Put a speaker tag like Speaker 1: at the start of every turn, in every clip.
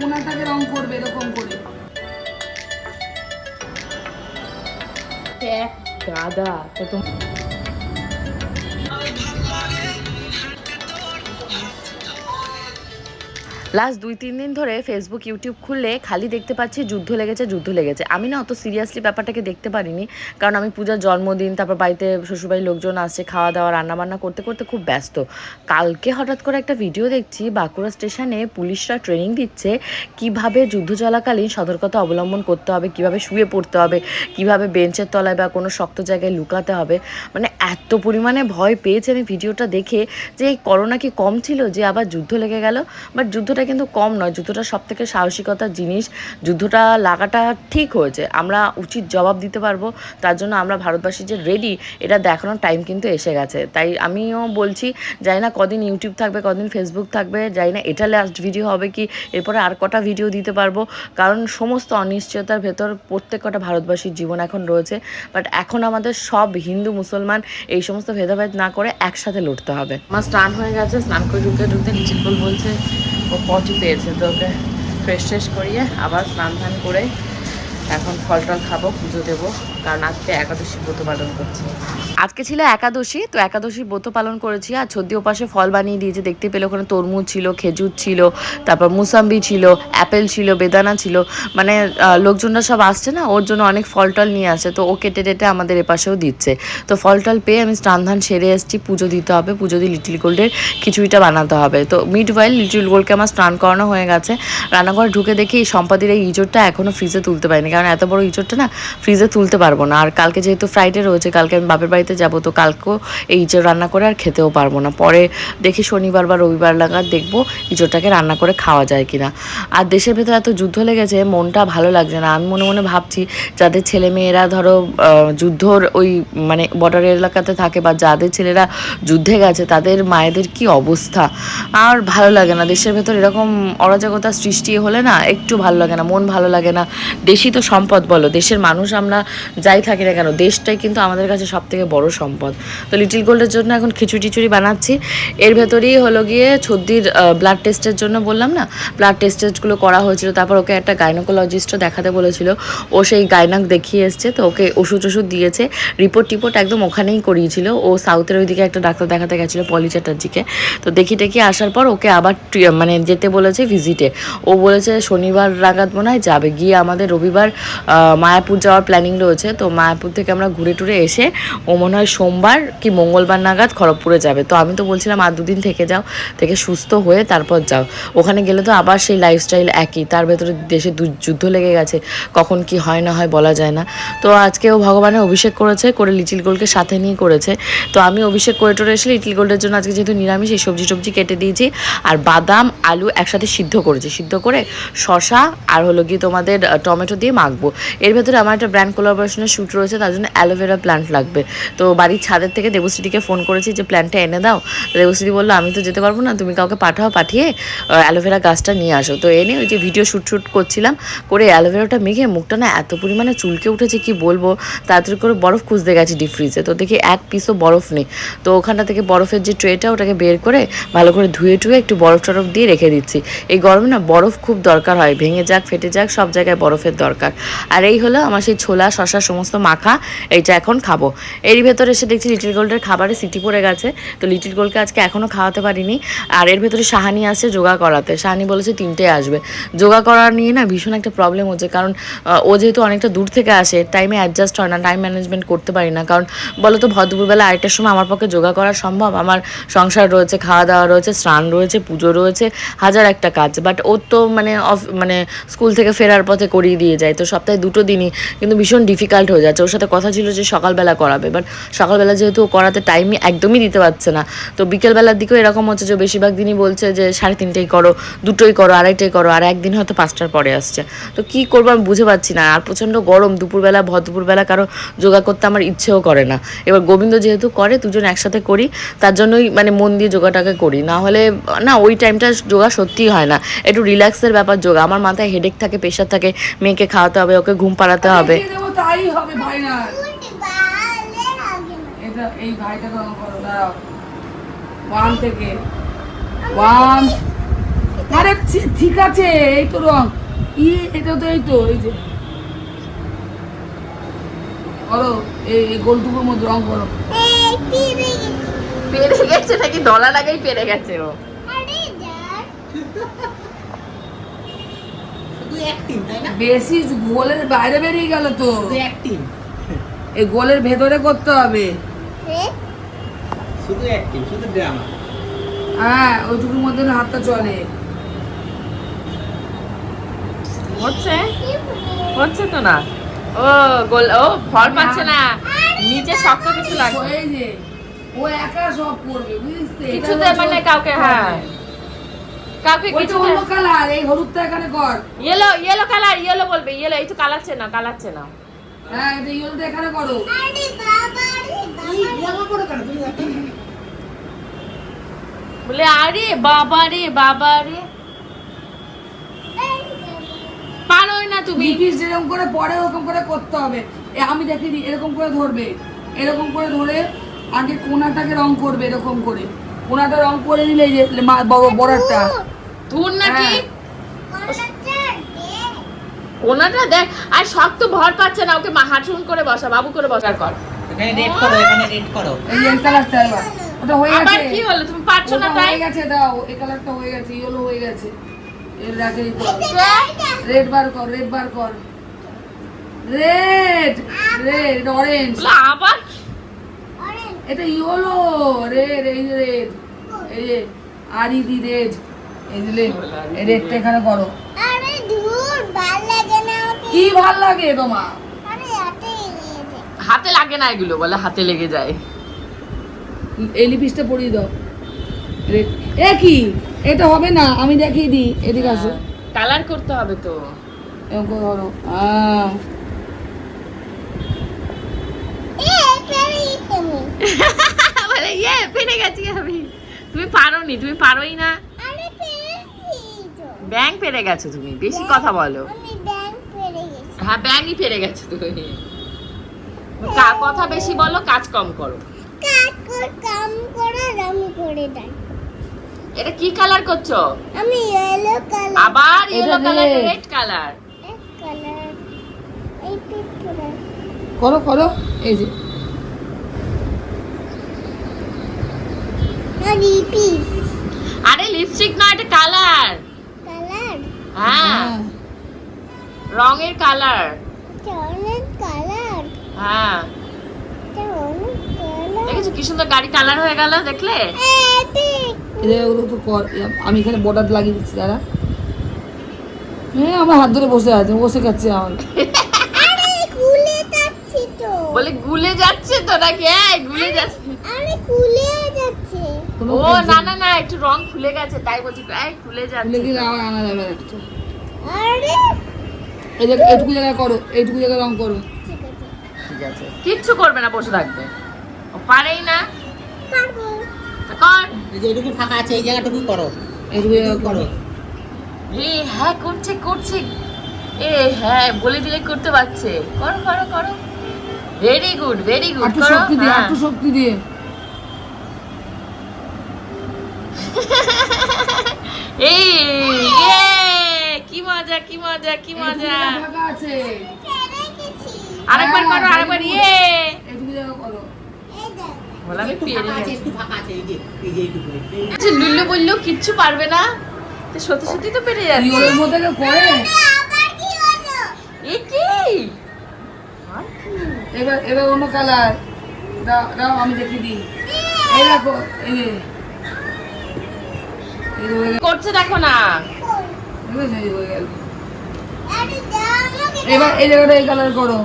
Speaker 1: কোনাটাকে রং করবে এরকম করে?
Speaker 2: তো লাস্ট দুই, তিন দিন ধরে ফেসবুক ইউটিউব খুললে খালি দেখতে পাচ্ছি যুদ্ধ লেগেছে যুদ্ধ লেগেছে। আমি না অত সিরিয়াসলি ব্যাপারটাকে দেখতে পারিনি। কারণ আমি পূজার জন্মদিন, তারপর বাড়িতে শ্বশুরবাড়ির লোকজন আসছে, খাওয়া দাওয়া, রান্নাবান্না করতে করতে খুব ব্যস্ত। কালকে হঠাৎ করে একটা ভিডিও দেখছি, বাঁকুড়া স্টেশনে পুলিশরা ট্রেনিং দিচ্ছে কীভাবে যুদ্ধ চলাকালীন সতর্কতা অবলম্বন করতে হবে, কীভাবে শুয়ে পড়তে হবে, কীভাবে বেঞ্চের তলায় বা কোনো শক্ত জায়গায় লুকাতে হবে। মানে এত পরিমাণে ভয় পেয়েছে আমি ভিডিওটা দেখে যে এই করোনা কি কম ছিল যে আবার যুদ্ধ লেগে গেল? বাট যুদ্ধটা কিন্তু কম নয়। যুদ্ধটা সব থেকে সাহসিকতার জিনিস। যুদ্ধটা লাগাটা ঠিক হয়েছে। আমরা উচিত জবাব দিতে পারব। তার জন্য আমরা ভারতবাসী যে রেডি এটা দেখানোর টাইম কিন্তু এসে গেছে। তাই আমিও বলছি, জানি না কদিন ইউটিউব থাকবে, কদিন ফেসবুক থাকবে, জানি না এটা লাস্ট ভিডিও হবে কি, এরপরে আর কটা ভিডিও দিতে পারব। কারণ সমস্ত অনিশ্চয়তার ভেতর প্রত্যেক কটা ভারতবাসীর জীবন এখন রয়েছে। বাট এখন আমাদের সব হিন্দু, মুসলমান, এই সমস্ত ভেদাভেদ না করে একসাথে লড়তে হবে। আমার স্নান হয়ে গেছে, স্নান করে ঢুকতে ঢুকতে নিচিল বলছে ও পটি পেয়েছে। তো ওকে ফ্রেশ ট্রেশ করিয়ে আবার স্নান করে এখন ফল টল খাব, পুজো দেবো, কারণ আজকে একাদশী ব্রত পালন করছি। আজকে ছিল একাদশী, তো একাদশী ব্রত পালন করেছি আর ছদ্দি ওপাশে ফল বানিয়ে দিয়েছে। দেখতে পেলে ওখানে তরমুজ ছিল, খেজুর ছিল, তারপর মুসাম্বি ছিল, অ্যাপেল ছিল, বেদানা ছিল। মানে লোকজনরা সব আসছে না, ওর জন্য অনেক ফল টল নিয়ে আসে, তো ও কেটে টেটে আমাদের এপাশেও দিচ্ছে। তো ফল টল পেয়ে আমি স্নান ধান সেরে এসেছি, পুজো দিতে হবে, পুজো দিয়ে লিটিল গোল্ডের খিচুড়িটা বানাতে হবে। তো মিড ওয়াইল লিটিল গোল্ডকে আমার স্নান করানো হয়ে গেছে। রান্নাঘরে ঢুকে দেখি এই সম্পাদির এই ইঁচড়টা এখনও ফ্রিজে তুলতে পারিনি। কারণ এত বড় ইঁচড়টা না ফ্রিজে তুলতে পারব না। আর কালকে যেহেতু ফ্রাইডে রয়েছে, কালকে আমি বাপের বাড়িতে যাব, তো কালকেও এই ইঁচড় রান্না করে আর খেতেও পারব না। পরে দেখি শনিবার বা রবিবার লাগার দেখব ইঁচড়টাকে রান্না করে খাওয়া যায় কিনা। আর দেশের ভেতরে এত যুদ্ধ লেগেছে মনটা ভালো লাগছে না। আমি মনে মনে ভাবছি, যাদের ছেলে মেয়েরা ধরো যুদ্ধর ওই মানে বর্ডার এলাকাতে থাকে বা যাদের ছেলেরা যুদ্ধে গেছে, তাদের মায়েদের কি অবস্থা? আর ভালো লাগে না। দেশের ভেতর এরকম অরাজকতা সৃষ্টি হলে না একটু ভালো লাগে না, মন ভালো লাগে না। দেশই তো সম্পদ বলো, দেশের মানুষ আমরা যাই থাকি না কেন, দেশটাই কিন্তু আমাদের কাছে সব থেকে বড় সম্পদ। তো লিটিল গোল্ডের জন্য এখন খিচুড়ি টিচুড়ি বানাচ্ছি। এর ভেতরেই হলো গিয়ে ছদ্দির ব্লাড টেস্টের জন্য বললাম না? ব্লাড টেস্টগুলো করা হয়েছিল, তারপর ওকে একটা গাইনোকোলজিস্টও দেখাতে বলেছিল। ও সেই গাইনাক দেখিয়ে এসছে, তো ওকে ওষুধ ওষুধ দিয়েছে। রিপোর্ট টিপোর্ট একদম ওখানেই করিয়েছিল। ও সাউথের ওইদিকে একটা ডাক্তার দেখাতে গেছিল, পলি চ্যাটার্জিকে। তো দেখি টেকি আসার পর ওকে আবার মানে যেতে বলেছে ভিজিটে ও বলেছে, শনিবার নাগাদ মনে হয় যাবে, গিয়ে আমাদের রবিবার মায়াপুর যাওয়ার প্ল্যানিং রয়েছে। তো মায়াপুর থেকে আমরা ঘুরে টুরে এসে, ও মনে হয় সোমবার কি মঙ্গলবার নাগাদ খড়গপুরে যাবে। তো আমি তো বলছিলাম, আর দুদিন থেকে যাও, থেকে সুস্থ হয়ে তারপর যাও। ওখানে গেলে তো আবার সেই লাইফস্টাইল একই। তার ভেতরে দেশে যুদ্ধ লেগে গেছে, কখন কি হয় না হয় বলা যায় না। তো আজকে ও ভগবানের অভিষেক করেছে, করে লিটিল গোল্ডকে সাথে নিয়ে করেছে। তো আমি অভিষেক করে টোরে এসে লিটিল গোল্ডের জন্য আজকে যেহেতু নিরামিষ, এই সবজি টবজি কেটে দিয়েছি। আর বাদাম, আলু একসাথে সিদ্ধ করেছি। সিদ্ধ করে শশা আর হলো গিয়ে তোমাদের টমেটো দিয়ে মাখবো এর ভেতরে আমার একটা ব্র্যান্ড কোলাবোরেশনের শ্যুট রয়েছে, তার জন্য অ্যালোভেরা প্ল্যান্ট লাগবে। তো বাড়ির ছাদের থেকে দেবশ্রীটিকে ফোন করেছি যে প্ল্যান্টটা এনে দাও। দেবশ্রী বলল, আমি তো যেতে পারব না, তুমি কাউকে পাঠাও, পাঠিয়ে অ্যালোভেরা গাছটা নিয়ে আসো। তো এনে ওই যে ভিডিও শ্যুট শ্যুট করছিলাম, করে অ্যালোভেরাটা মেখে মুখটা না এত পরিমাণে চুলকে উঠেছে, কি বলব? তাড়াতাড়ি করে বরফ খুঁজতে গেছি ডিপ ফ্রিজে তো দেখি এক পিসও বরফ নেই। তো ওখানটা থেকে বরফের যে ট্রেটা ওটাকে বের করে ভালো করে ধুয়ে টুয়ে একটু বরফ টরফ দিয়ে রেখে দিচ্ছি। এই গরমে না বরফ খুব দরকার হয়। ভেঙে যাক, ফেটে যাক, সব জায়গায় বরফের দরকার। আর এই হলো আমার সেই ছোলা শশা সমস্ত মাখা, এইটা এখন খাব। এরই ভেতরে এসে দেখছি লিটিল গোল্ডের খাবারে সিটি পড়ে গেছে। তো লিটিল গোল্ডকে আজকে এখনও খাওয়াতে পারিনি। আর এর ভেতরে সাহানি আসছে যোগা করাতে। সাহানি বলেছে তিনটে আসবে। যোগা করা নিয়ে না ভীষণ একটা প্রবলেম হচ্ছে। কারণ ও যেহেতু অনেকটা দূর থেকে আসে টাইমে অ্যাডজাস্ট হয় না টাইম ম্যানেজমেন্ট করতে পারি না। কারণ বলো তো ভর দুপুরবেলা আরেকটার সময় আমার পক্ষে যোগা করা সম্ভব। আমার সংসার রয়েছে খাওয়া দাওয়া রয়েছে, স্নান রয়েছে, পুজো রয়েছে, হাজার একটা কাজ। বাট ওর তো মানে অফ মানে স্কুল থেকে ফেরার পথে করিয়ে দিয়ে যায়। তো সপ্তাহে দুটো দিনই, কিন্তু ভীষণ ডিফিকাল্ট হয়ে যাচ্ছে। ওর সাথে কথা ছিল যে সকালবেলা করাবে বাট সকালবেলা যেহেতু ও করাতে টাইমই একদমই দিতে পারছে না। তো বিকেলবেলার দিকেও এরকম হচ্ছে যে বেশিরভাগ দিনই বলছে যে সাড়ে তিনটেই করো, দুটোই করো, আড়াইটাই করো, আর একদিন হয়তো পাঁচটার পরে আসছে। তো কি করব আমি বুঝে পাচ্ছি না, আর প্রচণ্ড গরম, দুপুরবেলা, ভর দুপুরবেলা কারও যোগা করতে আমার ইচ্ছেও করে না। এবার গোবিন্দ যেহেতু করে, দুজন একসাথে করি, তার জন্যই মানে মন দিয়ে যোগাটাকে করি। না হলে, না, ওই টাইমটা যোগা সত্যিই হয় না। একটু রিল্যাক্সের ব্যাপার যোগা। আমার মাথায় হেডেক থাকে প্রেশার থাকে, মেয়েকে খাওয়াতে হবে ওকে ঘুম পাড়াতে হবে।
Speaker 1: তাই হবে ভাই না। এটা এই ভাইটাকে রং করো ওয়ান থেকে। ওয়ান আরে ঠিক আছে এই তো রং। ই এটা তো এই তো এই যে। করো এই এই গোলটুকুর মধ্যে রং করো
Speaker 3: পেরে গেছে। নাকি? দলা লাগাই পেরে গেছে ও
Speaker 4: শুধু অ্যাক্টিং তাই না
Speaker 1: বেশি গোলের বাইরে বেরিয়ে গেল তো। এই গোলের ভেতরে করতে হবে।
Speaker 4: শুধু অ্যাক্টিং শুধু ড্রামা
Speaker 1: হ্যাঁ ওইটুকুর মধ্যে হাতটা চলে।
Speaker 3: হচ্ছে? হচ্ছে তো না। ও গোল ও ফল পাচ্ছে না। নিচে শক্ত কিছু লাগবে
Speaker 1: ও একা সব করবে বুঝতে
Speaker 3: কিছুতে মানে কাউকে হ্যাঁ। কাউকে কিছু
Speaker 1: অন্য কালার এই হলুদটা এখানে কর।
Speaker 3: ইয়েলো ইয়েলো কালার ইয়েলো বলবে ইয়েলো এই তো কালার চেনা কালার চেনা
Speaker 1: হ্যাঁ এটা ইয়েলোটা এখানে করো।
Speaker 4: এই ড্রামা করো কেন? তুমি
Speaker 3: বলে আরে বাবা রে বাবা রে। পারোই না তুমি।
Speaker 1: বিপিস যেরকম করে পরে ওরকম করে করতে হবে। আমি দেখি এরকম করে ধরবে। এরকম করে ধরে আগে কোনাটাকে রং করবে এরকম করে। কোনাটা রং করে নিলে এই যে বড় বড়টা
Speaker 3: ধুর নাকি?
Speaker 1: হ্যাঁ।
Speaker 3: কোনাটা দেখ আর শক্ত ভর পাচ্ছে না ওকে মা- হাঁটুন করে বসা বাবু করে বসার কর।
Speaker 4: এখানে রেড করো এখানে রেড করো।
Speaker 1: এই যে এই কালারটা এবার ওটা হয়ে
Speaker 3: আবার কি হলো তুমি পারছ না তাই?
Speaker 1: হয়ে গেছে দাও এই কালারটা হয়ে গেছে ইয়েলো হয়ে গেছে। এর রাখে রেড বার কর রেড বার কর। রেড রেড অরেঞ্জ
Speaker 3: আবার
Speaker 1: এটা ইয়েলো রেড এই রেড এই আর ই দি রেড এই এখানে করো।
Speaker 5: আরে ধুর ভালো লাগে না
Speaker 1: কি ভালো লাগে তোমার
Speaker 5: হাতে
Speaker 3: লাগে না এগুলো বলে হাতে লেগে যায়।
Speaker 1: এই লিপিসটা পরিয়ে দাও। এ কি? এটা হবে না আমি দেখিয়ে দিই এদিকে আসো।
Speaker 3: কালার করতে হবে তো।
Speaker 1: এরকম ধরো
Speaker 3: বলে ইয়ে পেরে গেছি আমি। তুমি পারোনি তুমি পারোই না। ব্যাং পেরে গেছো তুমি বেশি কথা বলো। হ্যাঁ ব্যাংই পেরে গেছো তুমি। কা- কথা বেশি বলো কাজ কম করো।
Speaker 5: কাম করে আর আমি করে দেয়
Speaker 3: এটা কি কালার করছ?
Speaker 5: আমি ইয়েলো কালার
Speaker 3: আবার yellow colour red colour
Speaker 5: colour এই পিকচার
Speaker 1: করো করো এই যে।
Speaker 5: আরে
Speaker 3: লিপস্টিক না এটা কালার হ্যাঁ।
Speaker 1: হ্যাঁ।
Speaker 3: রঙের কালার।
Speaker 5: কালার।
Speaker 3: হ্যাঁ। দেখেছ কি সুন্দর গাড়ি কালার হয়ে গেল দেখলে?
Speaker 5: এপিক
Speaker 1: এদের তো কর আমি এখানে বর্ডার লাগিয়ে দিচ্ছি দাদা হ্যাঁ আমার হাত ধরে বসে আছে বসে খাচ্ছে
Speaker 5: তো।
Speaker 3: বলে গুলে যাচ্ছে তো নাকি? গুলে যাচ্ছে।
Speaker 5: আরে
Speaker 3: ও না। না না একটু রং খুলে গেছে তাই বলছি এই খুলে
Speaker 1: খুলে
Speaker 3: যাচ্ছে
Speaker 1: গেলে আবার আনা যাবে না একটু।
Speaker 5: আরে।
Speaker 1: এই জায়গায় এইটুকু জায়গায় করো এইটুকু জায়গায় রং করো।
Speaker 5: ঠিক আছে।
Speaker 3: ঠিক আছে। কিচ্ছু করবে না বসে থাকবে। ও পারেই না।
Speaker 5: পারব।
Speaker 3: কর।
Speaker 4: এই যে এটুকু ফাঁকা আছে এই জায়গাটুকু করো।
Speaker 1: এইটুকু
Speaker 4: এটুকু
Speaker 1: করো
Speaker 4: করো।
Speaker 3: এ হ্যাঁ করছে করছে। এ হ্যাঁ বলে দিলে করতে পারছে। করো করো করো। ভেরি গুড ভেরি গুড
Speaker 1: একটু
Speaker 3: করো
Speaker 1: শক্তি দিয়ে
Speaker 3: হ্যাঁ।
Speaker 1: একটু শক্তি দিয়ে।
Speaker 3: এই ইয়ে কি মজা কি মজা কি মজা। আরেকবার
Speaker 1: হ্যাঁ,
Speaker 3: করো। আরেকবার ইয়ে
Speaker 5: দেখ
Speaker 3: আচ্ছা লুল্লু বলল কিচ্ছু পারবে না। সত্যি সত্যি তো পেরে যাচ্ছে।
Speaker 1: ইয়েলোর মধ্যে করে?
Speaker 3: এ কি?
Speaker 1: এবার এবার অন্য কালার। দাও দাও আমি দেখিয়ে দিই। এই দেখো এই হয়ে
Speaker 3: করছে দেখো না।
Speaker 1: এবার এই জায়গাটা এই কালার করো।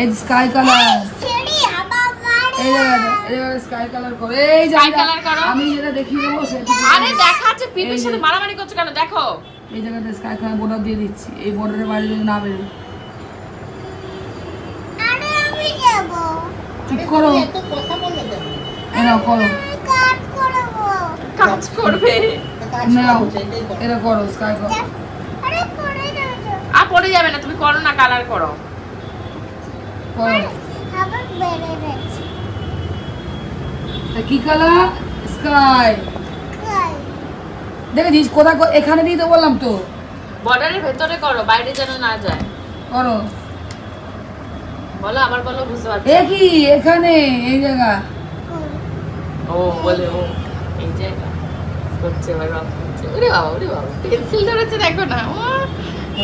Speaker 1: এই স্কাই কালার
Speaker 5: ছেড়ে আবার মারে
Speaker 1: এই জায়গাটা এই স্কাই কালার করো। এই জায়গাটা আমি যেটা দেখিয়ে দেবো সেটা
Speaker 3: আরে দেখাচ্ছে পিপির সাথে মারামারি করছে কেন? দেখো।
Speaker 1: এই জায়গাটা স্কাই কালার বর্ডার দিয়ে দিচ্ছি। এই বর্ডারের বাইরে যদি না বেরো
Speaker 5: আরে আমি যাব।
Speaker 1: চুপ করো।
Speaker 4: এত কথা বললে কেন?
Speaker 1: এরা করো।
Speaker 5: কাজ করবে।
Speaker 1: নাও
Speaker 4: সেটাই করো।
Speaker 1: স্কাই করো
Speaker 5: আরে পড়ে
Speaker 3: যাবে না তুমি করো না কালার করো।
Speaker 1: তা কি কালার স্কাই দেখেছিস কোথায় এখানে দিতে বললাম তো।
Speaker 2: বর্ডারের ভেতরে করো বাইরে যেন না যায়।
Speaker 1: করো।
Speaker 2: বলো আবার বলো বুঝতে পারছি।
Speaker 1: এ কি? এখানে এই জায়গা।
Speaker 2: ও বলে ও এই জায়গা। করছে এবার রং করছে। ওরে বাবা ওরে বাবা। পেন্সিল ধরেছে দেখো না। ও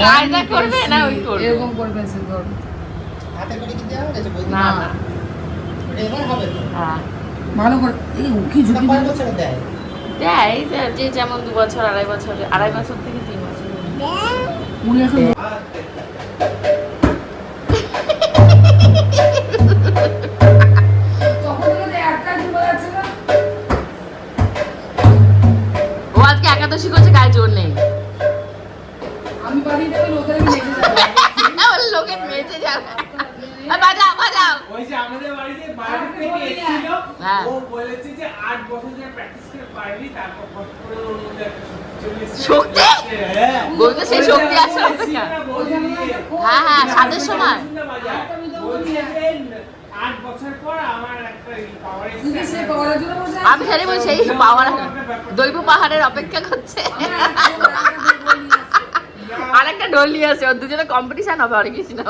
Speaker 2: কায়দা করবে না ওই করবে।
Speaker 1: এরকম করে পেন্সিল করবে
Speaker 4: হাতে করে কি দেওয়া হয়েছে
Speaker 2: না না।
Speaker 4: এবার হবে
Speaker 2: হ্যাঁ।
Speaker 1: ভালো করে এই উকি ঝুঁকি
Speaker 4: কয় বছরে দেয়?
Speaker 2: দেয় যে যেমন দু বছর আড়াই বছর আড়াই বছর থেকে তিন বছর।
Speaker 1: উনি এখন তখন
Speaker 2: একাদশী করছে গায়ে জোর নেই
Speaker 1: আমি বাড়ি থেকে লোকের লেগে যাব
Speaker 2: বলে লোকে মেয়েতে যাবে আর বাজাও বাজাও
Speaker 6: ওই যে আমাদের বাড়িতে বাইরে থেকে এসেছিল
Speaker 2: হ্যাঁ।
Speaker 6: ও বলেছে যে আট বছর ধরে প্র্যাকটিস করে পারবি তারপর ফট করে ওর মধ্যে শক্তি? হ্যাঁ
Speaker 2: বলতে সেই শক্তি আছে হ্যাঁ, হ্যাঁ, সাতের সময়। আমি জানি বলছি পাওয়ার দৈব পাহাড়ের অপেক্ষা করছে। আর একটা ডোল নিয়ে আসে ওর দুজনে কম্পিটিশন হবে অনেক কিছু না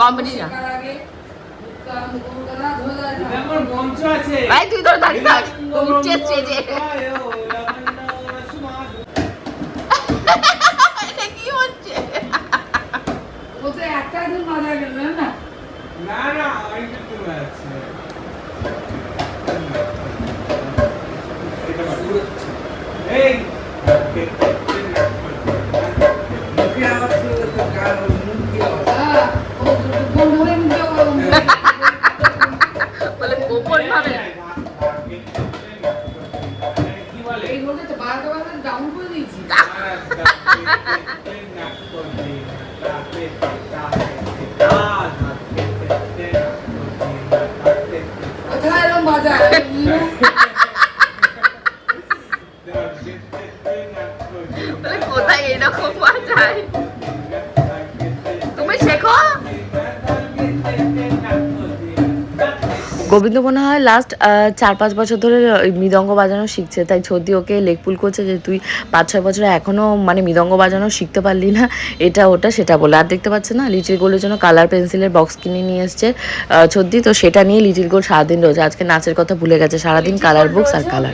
Speaker 2: কম্পিটিশন
Speaker 6: আছে।
Speaker 2: ভাই তুই ধরে দাঁড়িয়ে থাক উঠছে স্টেজে
Speaker 6: এই
Speaker 1: লোকে তো বারোটা বাজে ডাউন করে দিয়েছি। কোথায়
Speaker 2: গোবিন্দ মনে হয় লাস্ট চার পাঁচ বছর ধরে মৃদঙ্গ বাজানো শিখছে। তাই ছর্দি ওকে লেকপুল করছে যে তুই পাঁচ ছয় বছর এখনও মানে মৃদঙ্গ বাজানো শিখতে পারলি না এটা ওটা সেটা বলে। আর দেখতে পাচ্ছে না লিটিল গোলের জন্য কালার পেন্সিলের বক্স কিনে নিয়ে এসছে। ছর্দি তো সেটা নিয়ে লিটিল গোল সারাদিন রয়েছে। আজকে নাচের কথা ভুলে গেছে। সারাদিন কালার বুকস আর কালার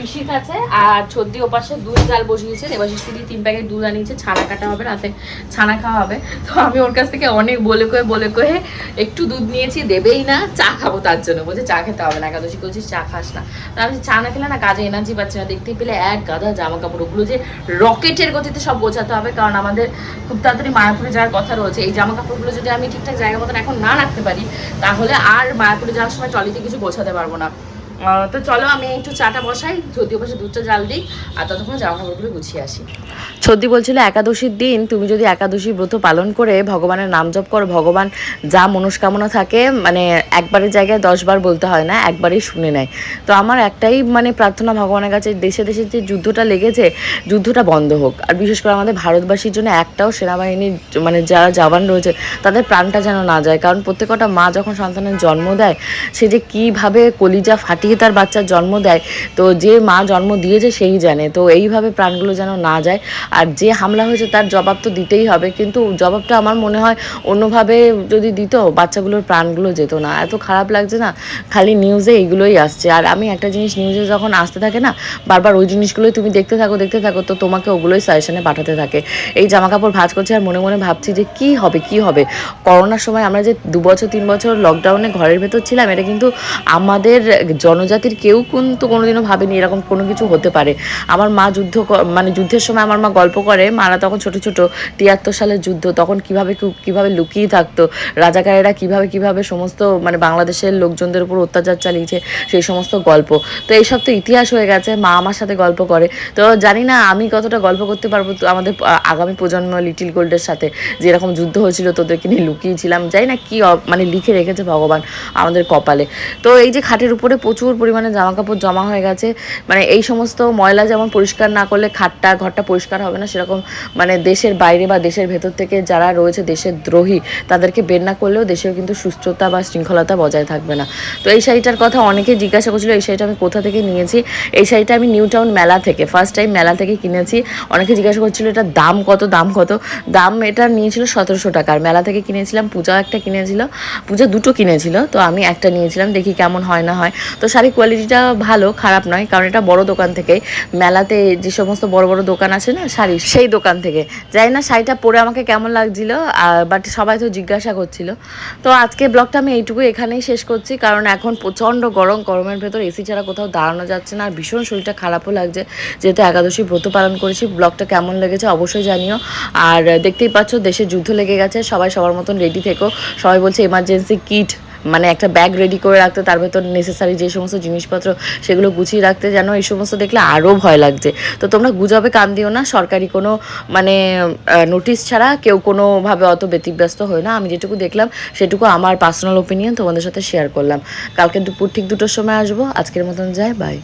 Speaker 3: আর ছদ্দি ওপাশে দুধ জাল বসিয়েছে দেবাশিস দিদি তিন প্যাকেট দুধ আনিয়েছে ছানা কাটা হবে রাতে ছানা খাওয়া হবে। তো আমি ওর কাছ থেকে অনেক বলে কয়ে বলে কয়ে একটু দুধ নিয়েছি দেবেই না চা খাব তার জন্য। বলছে চা খেতে হবে না, একাদশী করছিস, চা খাস না। আমি চা না খেলে না কাজে এনার্জি পাচ্ছি না দেখতে পেলে এক গাদা জামা কাপড় ওগুলো যে রকেটের গতিতে সব বোঝাতে হবে, কারণ আমাদের খুব তাড়াতাড়ি মায়াপুরে যাওয়ার কথা রয়েছে। এই জামা কাপড়গুলো যদি আমি ঠিকঠাক জায়গা মতন এখন না রাখতে পারি, তাহলে আর মায়াপুরে যাওয়ার সময় ট্রলিতে কিছু বোঝাতে পারব না। তো চলো আমি একটু চাটা বসাই যদিও পাশে দুধটা জাল দিই আর ততক্ষণ জামা কাপড়গুলো গুছিয়ে আসি।
Speaker 2: ছদ্দি বলছিল, একাদশীর দিন তুমি যদি একাদশী ব্রত পালন করে ভগবানের নাম জপ করো, ভগবান যা মনস্কামনা থাকে মানে একবারের জায়গায় দশবার বলতে হয় না, একবারেই শুনে নেয়। তো আমার একটাই মানে প্রার্থনা ভগবানের কাছে, দেশে দেশে যে যুদ্ধটা লেগেছে, যুদ্ধটা বন্ধ হোক। আর বিশেষ করে আমাদের ভারতবাসীর জন্য একটাও সেনাবাহিনীর মানে যারা জওয়ান রয়েছে, তাদের প্রাণটা যেন না যায়। কারণ প্রত্যেকটা মা যখন সন্তানের জন্ম দেয়, সে যে কীভাবে কলিজা ফাটিয়ে তার বাচ্চার জন্ম দেয়, তো যে মা জন্ম দিয়েছে সেই জানে। তো এইভাবে প্রাণগুলো যেন না যায়। আর যে হামলা হয়েছে তার জবাব তো দিতেই হবে, কিন্তু জবাবটা আমার মনে হয় অন্যভাবে যদি দিত, বাচ্চাগুলোর প্রাণগুলো যেত না। এত খারাপ লাগছে না, খালি নিউজে এইগুলোই আসছে। আর আমি একটা জিনিস নিউজে যখন আসতে থাকে না, বারবার ওই জিনিসগুলোই তুমি দেখতে থাকো দেখতে থাকো, তো তোমাকে ওগুলোই সাজেশনে পাঠাতে থাকে। এই জামা কাপড় ভাঁজ করছি আর মনে মনে ভাবছি যে কি হবে কি হবে? করোনার সময় আমরা যে দু বছর, তিন বছর লকডাউনে ঘরের ভেতর ছিলাম, এটা কিন্তু আমাদের জনজাতির কেউ কিন্তু কোনোদিনও ভাবেনি এরকম কোনো কিছু হতে পারে। আমার মা যুদ্ধ মানে যুদ্ধের সময় আমার মা গল্প করে, মারা তখন ছোট ছোট, তিয়াত্তর সালের যুদ্ধ, তখন কীভাবে কীভাবে লুকিয়ে থাকতো, রাজাকারেরা কীভাবে কীভাবে সমস্ত মানে বাংলাদেশের লোকজনদের উপর অত্যাচার চালিয়েছে, সেই সমস্ত গল্প। তো এইসব তো ইতিহাস হয়ে গেছে, মা আমার সাথে গল্প করে। তো জানি না আমি কতটা গল্প করতে পারব আমাদের আগামী প্রজন্ম লিটিল গোল্ডের সাথে। যে এরকম যুদ্ধ হয়েছিল তোদেরকে নিয়ে লুকিয়েছিলাম, জানি না কি মানে লিখে রেখেছে ভগবান আমাদের কপালে। তো এই যে খাটের উপরে প্রচুর প্রচুর পরিমাণে জামা কাপড় জমা হয়ে গেছে। মানে এই সমস্ত ময়লা যেমন পরিষ্কার না করলে খাটটা, ঘরটা পরিষ্কার হবে না, সেরকম মানে দেশের বাইরে বা দেশের ভেতর থেকে যারা রয়েছে, দেশের দ্রোহী, তাদেরকে বের না করলেও দেশেও কিন্তু সুস্থতা বা শৃঙ্খলতা বজায় থাকবে না। তো এই শাড়িটার কথা অনেকে জিজ্ঞাসা করছিল, এই শাড়িটা আমি কোথা থেকে নিয়েছি? এই শাড়িটা আমি নিউ টাউন মেলা থেকে ফার্স্ট টাইম মেলা থেকে কিনেছি। অনেকে জিজ্ঞাসা করছিল এটা দাম কত? দাম কত? দাম এটা নিয়েছিল সতেরোশো টাকার। মেলা থেকে কিনেছিলাম, পূজা একটা কিনেছিল, পূজা দুটো কিনেছিল, তো আমি একটা নিয়েছিলাম, দেখি কেমন হয় না হয়। তো শাড়ির কোয়ালিটিটা ভালো, খারাপ নয়, কারণ এটা বড় দোকান থেকে। মেলাতে যে সমস্ত বড় বড় দোকান আছে না শাড়ি, সেই দোকান থেকে। যাই না শাড়িটা পরে আমাকে কেমন লাগছিল বাট সবাই তো জিজ্ঞাসা করছিল। তো আজকে ব্লগটা আমি এইটুকু এখানেই শেষ করছি, কারণ এখন প্রচণ্ড গরম, গরমের ভেতর এসি ছাড়া কোথাও দাঁড়ানো যাচ্ছে না, আর ভীষণ শরীরটা খারাপও লাগছে। যেহেতু একাদশী ব্রত পালন করেছি, ব্লগটা কেমন লেগেছে অবশ্যই জানিও। আর দেখতেই পাচ্ছ, দেশে যুদ্ধ লেগে গেছে, সবাই সবার মতন রেডি থেকো। সবাই বলছে এমার্জেন্সি কিট মানে একটা ব্যাগ রেডি করে রাখতে, তার ভেতর নেসেসারি যে সমস্ত জিনিসপত্র সেগুলো গুছিয়ে রাখতে যেন এই সমস্ত দেখলে আরও ভয় লাগছে। তো তোমরা গুজবে কান দিও না, সরকারি কোনো মানে নোটিশ ছাড়া কেউ কোনোভাবে অত ব্যতিব্যস্ত হয় না। আমি যেটুকু দেখলাম, সেটুকু আমার পার্সোনাল ওপিনিয়ন তোমাদের সাথে শেয়ার করলাম। কালকে দুপুর ঠিক দুটোর সময় আসব। আজকের মতন যাই বাই